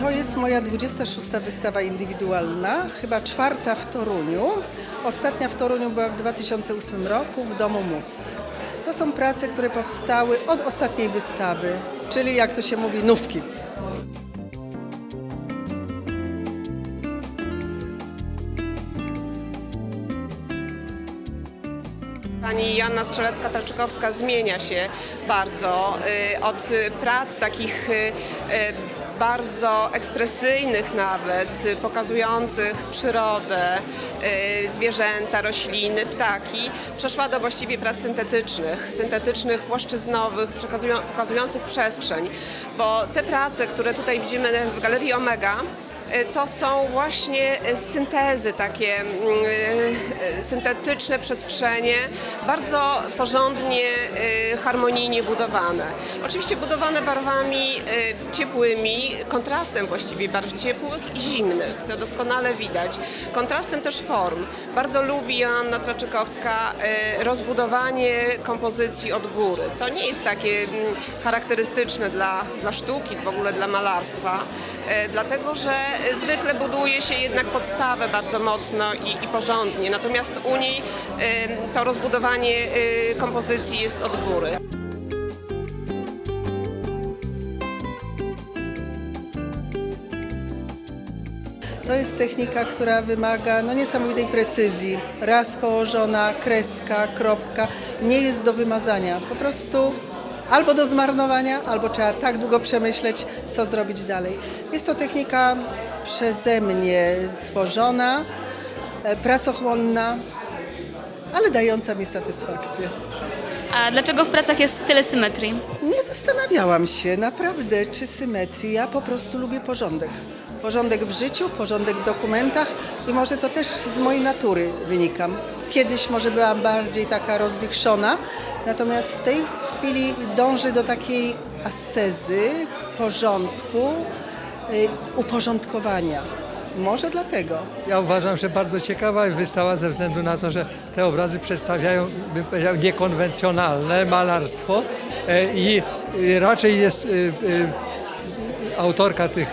To jest moja 26. wystawa indywidualna, chyba czwarta w Toruniu. Ostatnia w Toruniu była w 2008 roku w Domu Mus. To są prace, które powstały od ostatniej wystawy, czyli jak to się mówi, nówki. Pani Joanna Strzelecka-Tarczykowska zmienia się bardzo y, od prac takich y, y, bardzo ekspresyjnych nawet, pokazujących przyrodę, y, zwierzęta, rośliny, ptaki, przeszła do właściwie prac syntetycznych, syntetycznych, płaszczyznowych, pokazujących przestrzeń, bo te prace, które tutaj widzimy w Galerii Omega, to są właśnie e, syntezy, takie mm, e, e, syntetyczne przestrzenie, bardzo porządnie, e, harmonijnie budowane. Oczywiście budowane barwami e, ciepłymi, kontrastem właściwie barw ciepłych i zimnych, to doskonale widać. Kontrastem też form. Bardzo lubi Joanna Traczykowska e, rozbudowanie kompozycji od góry. To nie jest takie mm, charakterystyczne dla, dla sztuki, w ogóle dla malarstwa, e, dlatego że zwykle buduje się jednak podstawę bardzo mocno i, i porządnie, natomiast u niej to rozbudowanie e, kompozycji jest od góry. To jest technika, która wymaga no, niesamowitej precyzji. Raz położona kreska, kropka nie jest do wymazania. Po prostu albo do zmarnowania, albo trzeba tak długo przemyśleć, co zrobić dalej. Jest to technika przeze mnie tworzona, e, pracochłonna, ale dająca mi satysfakcję. A dlaczego w pracach jest tyle symetrii? Nie zastanawiałam się naprawdę, czy symetrii. Ja po prostu lubię porządek. Porządek w życiu, porządek w dokumentach i może to też z mojej natury wynika. Kiedyś może byłam bardziej taka rozwichrzona, natomiast w tej chwili dążę do takiej ascezy, porządku, y, uporządkowania. Może dlatego. Ja uważam, że bardzo ciekawa wystawa ze względu na to, że te obrazy przedstawiają, bym powiedział, niekonwencjonalne malarstwo e, i i raczej jest y, y, autorka tych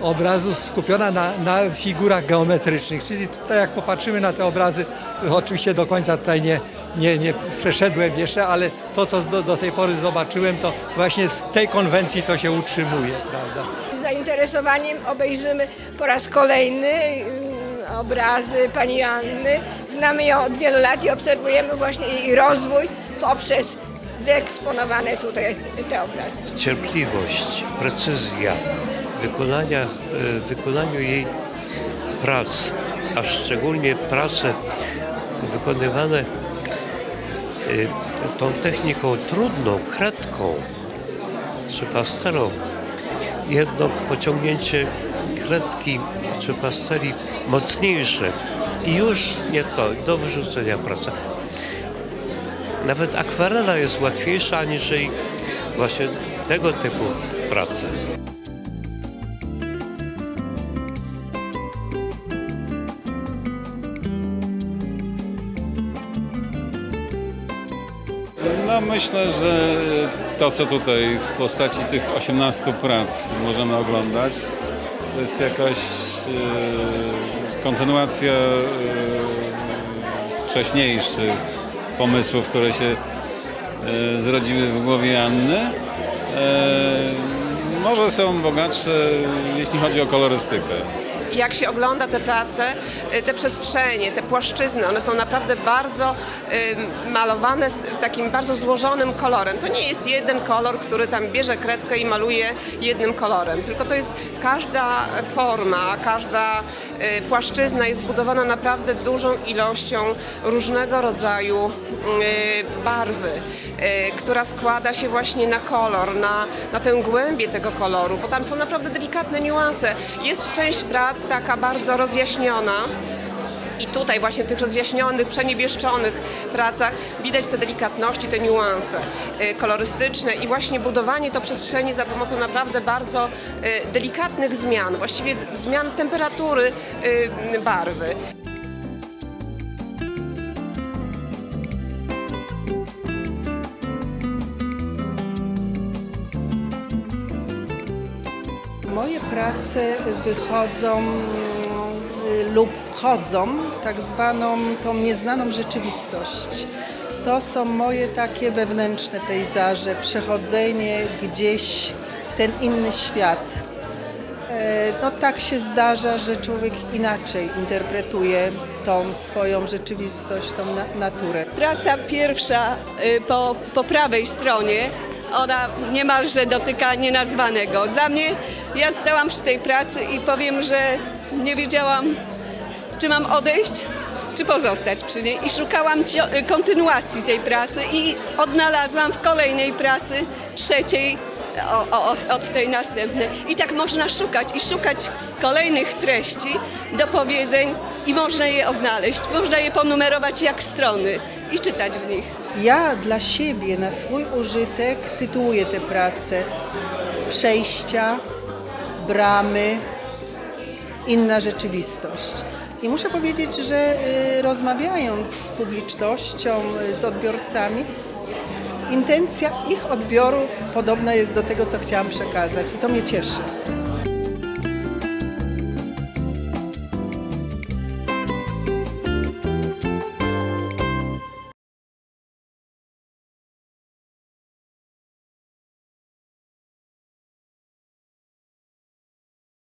obrazów skupiona na, na figurach geometrycznych, czyli tutaj jak popatrzymy na te obrazy, oczywiście do końca tutaj nie, nie, nie przeszedłem jeszcze, ale to, co do, do tej pory zobaczyłem, to właśnie w tej konwencji to się utrzymuje, prawda? Z zainteresowaniem obejrzymy po raz kolejny mm, obrazy pani Joanny. Znamy ją od wielu lat i obserwujemy właśnie jej rozwój poprzez wyeksponowane tutaj te obrazy. cierpliwość, precyzja wykonania, e, wykonaniu jej prac, a szczególnie prace wykonywane e, tą techniką trudną, kredką czy pasterą. Jedno pociągnięcie kredki czy pasteli mocniejsze i już nie to, do wyrzucenia praca. Nawet akwarela jest łatwiejsza aniżeli właśnie tego typu prace. No myślę, że to co tutaj w postaci tych 18 prac możemy oglądać, to jest jakaś e, kontynuacja e, wcześniejszych pomysłów, które się e, zrodziły w głowie Anny. E, może są bogatsze, jeśli chodzi o kolorystykę. Jak się ogląda te prace, y, te przestrzenie, te płaszczyzny, one są naprawdę bardzo y, malowane takim bardzo złożonym kolorem. To nie jest jeden kolor, który tam bierze kredkę i maluje jednym kolorem, tylko to jest każda forma, każda y, płaszczyzna jest budowana naprawdę dużą ilością różnego rodzaju barwy, która składa się właśnie na kolor, na, na tę głębię tego koloru, bo tam są naprawdę delikatne niuanse. Jest część prac taka bardzo rozjaśniona. I tutaj właśnie w tych rozjaśnionych, przeniebieszczonych pracach widać te delikatności, te niuanse y, kolorystyczne i właśnie budowanie to przestrzeni za pomocą naprawdę bardzo y, delikatnych zmian, właściwie zmian temperatury y, barwy. Moje prace wychodzą mm, lub wchodzą w tak zwaną tą nieznaną rzeczywistość. To są moje takie wewnętrzne pejzaże, przechodzenie gdzieś w ten inny świat. No tak się zdarza, że człowiek inaczej interpretuje tą swoją rzeczywistość, tą na- naturę. Praca pierwsza y, po, po prawej stronie, ona niemalże dotyka nienazwanego. Dla mnie, ja stałam przy tej pracy i powiem, że nie wiedziałam, czy mam odejść, czy pozostać przy niej. I szukałam y, kontynuacji tej pracy i odnalazłam w kolejnej pracy, trzeciej, o, o, od, tej następnej. I tak można szukać i szukać kolejnych treści, dopowiedzeń i można je odnaleźć. Można je ponumerować jak strony i czytać w nich. Ja dla siebie, na swój użytek tytułuję te prace Przejścia, Bramy, Inna rzeczywistość. I muszę powiedzieć, że y, rozmawiając z publicznością, y, z odbiorcami, intencja ich odbioru podobna jest do tego, co chciałam przekazać i to mnie cieszy.